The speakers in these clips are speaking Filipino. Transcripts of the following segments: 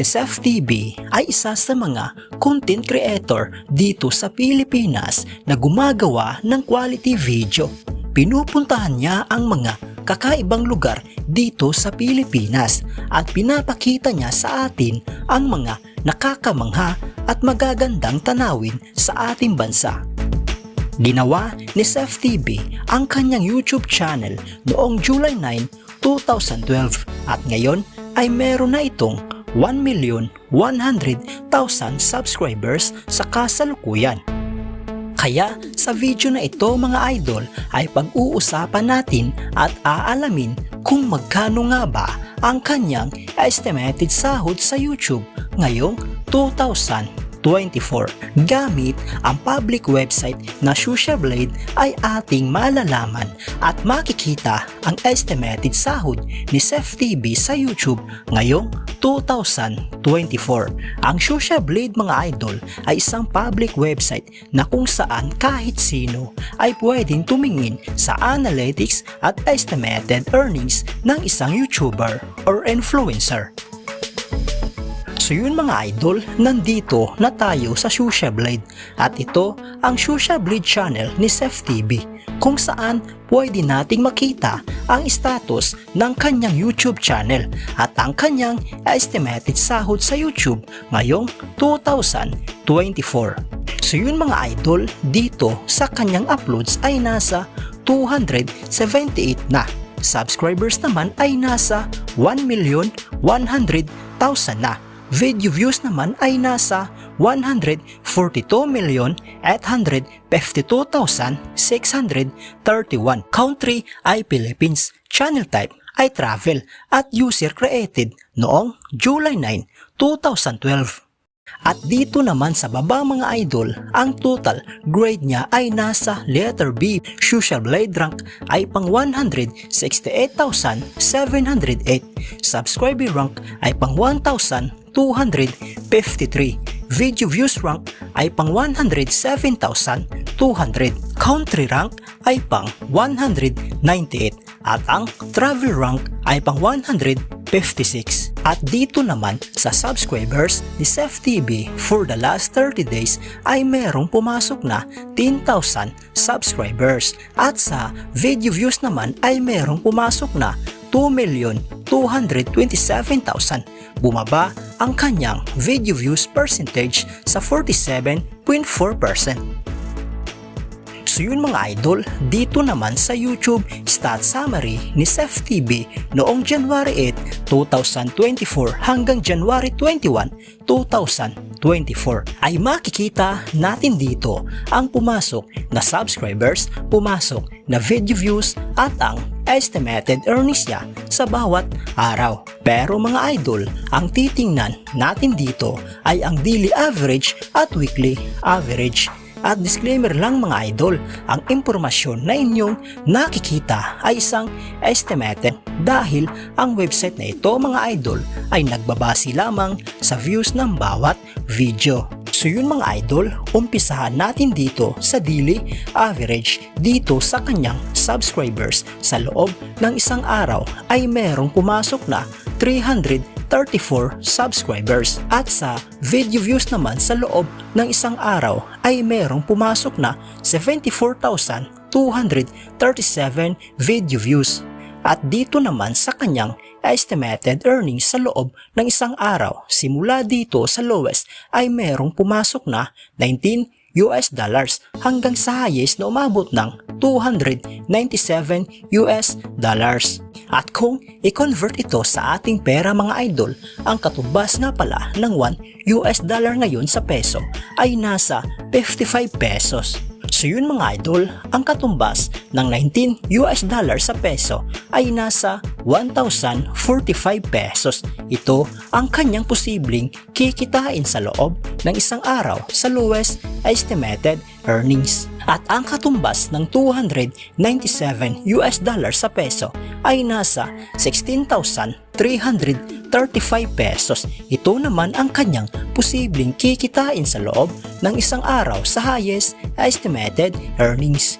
Si TV ay isa sa mga content creator dito sa Pilipinas na gumagawa ng quality video. Pinupuntahan niya ang mga kakaibang lugar dito sa Pilipinas at pinapakita niya sa atin ang mga nakakamangha at magagandang tanawin sa ating bansa. Ginawa ni Seth TV ang kanyang YouTube channel noong July 9, 2012 at ngayon ay meron na itong 1,100,000 subscribers sa kasalukuyan. Kaya sa video na ito mga idol ay pag-uusapan natin at aalamin kung magkano nga ba ang kanyang estimated sahod sa YouTube ngayong 2024. Gamit ang public website na Shusha Blade ay ating malalaman at makikita ang estimated sahod ni Seth TV sa YouTube ngayong 2024. Ang Shusha Blade mga idol ay isang public website na kung saan kahit sino ay pwedeng tumingin sa analytics at estimated earnings ng isang YouTuber or influencer. So yun mga idol, nandito na tayo sa Shusha Blade at ito ang Shusha Blade channel ni Seth TV kung saan pwede nating makita ang status ng kanyang YouTube channel at ang kanyang estimated sahod sa YouTube ngayong 2024. So yun mga idol, dito sa kanyang uploads ay nasa 278 na. Subscribers naman ay nasa 1,100,000 na video views naman ay nasa 142,852,631. Country ay Philippines. Channel type ay travel at user created noong July 9, 2012. At dito naman sa baba mga idol, ang total grade niya ay nasa letter B. Social Blade rank ay pang 168,708. Subscriber rank ay pang 1,253. Video views rank ay pang 107,200. Country rank ay pang 198 at ang travel rank ay pang 156. At dito naman sa subscribers ni Seth TV for the last 30 days ay merong pumasok na 10,000 subscribers. At sa video views naman ay merong pumasok na 2,227,000. Bumaba ang kanyang video views percentage sa 47.4%. So yun mga idol, dito naman sa YouTube stat summary ni Seth TV noong January 8, 2024 hanggang January 21, 2024 ay makikita natin dito ang pumasok na subscribers, pumasok na video views at ang estimated earnings niya sa bawat araw. Pero mga idol, ang titingnan natin dito ay ang daily average at weekly average. At disclaimer lang mga idol, ang impormasyon na inyong nakikita ay isang estimated dahil ang website na ito mga idol ay nagbabase lamang sa views ng bawat video. So yun mga idol, umpisahan natin dito sa daily average dito sa kanyang subscribers sa loob ng isang araw ay merong pumasok na 300 34 subscribers at sa video views naman sa loob ng isang araw ay merong pumasok na 74,237 video views. At dito naman sa kanyang estimated earnings sa loob ng isang araw simula dito sa lowest ay merong pumasok na 19 US dollars hanggang sa highest na umabot ng 297 US dollars. At kung i-convert ito sa ating pera mga idol, ang katumbas nga pala ng 1 US dollar ngayon sa peso ay nasa 55 pesos. So yun mga idol, ang katumbas ng 19 US dollar sa peso ay nasa 1,045 pesos. Ito ang kanyang posibleng kikitain sa loob ng isang araw sa lowest estimated earnings. At ang katumbas ng 297 US dollar sa peso ay nasa 16,335 pesos. Ito naman ang kanyang posibleng kikitain sa loob ng isang araw sa highest estimated earnings.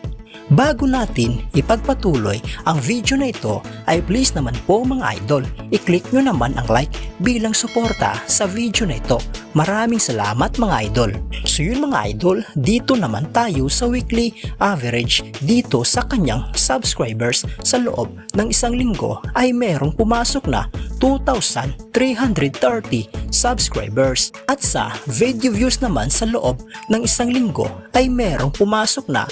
Bago natin ipagpatuloy ang video na ito ay please naman po mga idol, i-click nyo naman ang like bilang suporta sa video na ito. Maraming salamat mga idol. So yun mga idol, dito naman tayo sa weekly average dito sa kanyang subscribers sa loob ng isang linggo ay merong pumasok na 2,330 subscribers at sa video views naman sa loob ng isang linggo ay merong pumasok na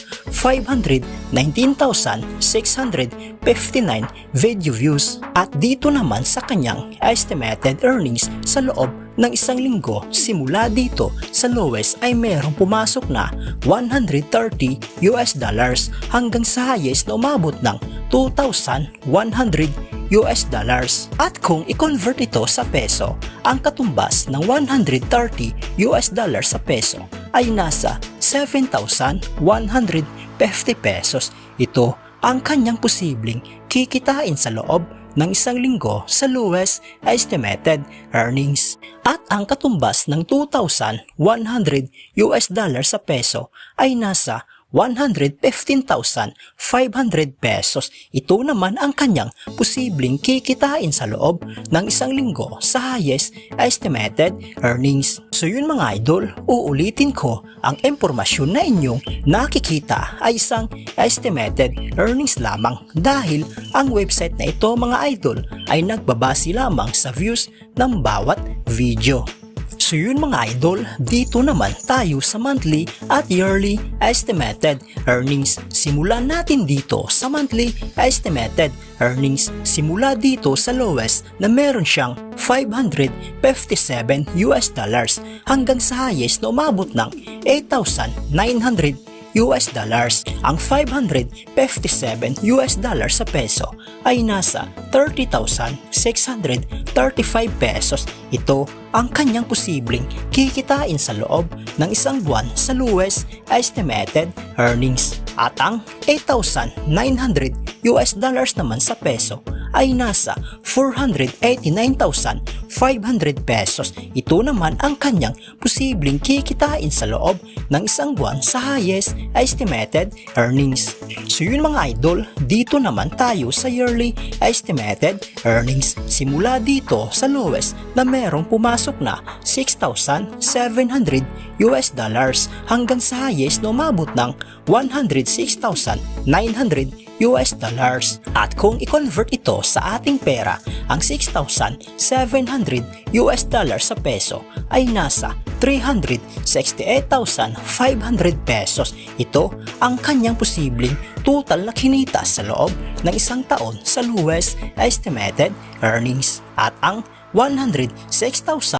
519,659 video views at dito naman sa kanyang estimated earnings sa loob ng isang linggo simula dito sa lowest ay merong pumasok na 130 US dollars hanggang sa highest na umabot ng 2,100 US dollars. At kung i-convert ito sa peso, ang katumbas ng 130 US dollars sa peso ay nasa 7,150 pesos. Ito ang kanyang posibleng kikitain sa loob ng isang linggo sa lowest estimated earnings. At ang katumbas ng 2,100 US dollars sa peso ay nasa 115,500 pesos. Ito naman ang kanyang posibleng kikitain sa loob ng isang linggo sa highest estimated earnings. So yun mga idol, uulitin ko ang impormasyon na inyong nakikita ay isang estimated earnings lamang dahil ang website na ito mga idol ay nagbabase lamang sa views ng bawat video. So yun mga idol, dito naman tayo sa monthly at yearly estimated earnings. Simulan natin dito sa monthly estimated earnings. Simula dito sa lowest na meron siyang 557 US dollars hanggang sa highest na umabot ng 8,900 US dollars. Ang 557 US dollars sa peso ay nasa 30,635 pesos. Ito ang kanyang posibleng kikitain sa loob ng isang buwan sa lowest estimated earnings. At ang 8,900 US dollars naman sa peso ay nasa 489,500 pesos. Ito naman ang kanyang posibleng kikitain sa loob ng isang buwan sa highest estimated earnings. So yun mga idol, dito naman tayo sa yearly estimated earnings. Simula dito sa lowest na merong pumasok na 6,700 US dollars hanggang sa highest na umabot ng 106,900 US dollars. At kung i-convert ito sa ating pera, ang 6,700 US dollars sa peso ay nasa 368,500 pesos. Ito ang kanyang posibleng total na kinita sa loob ng isang taon sa lowest estimated earnings. At ang 106,000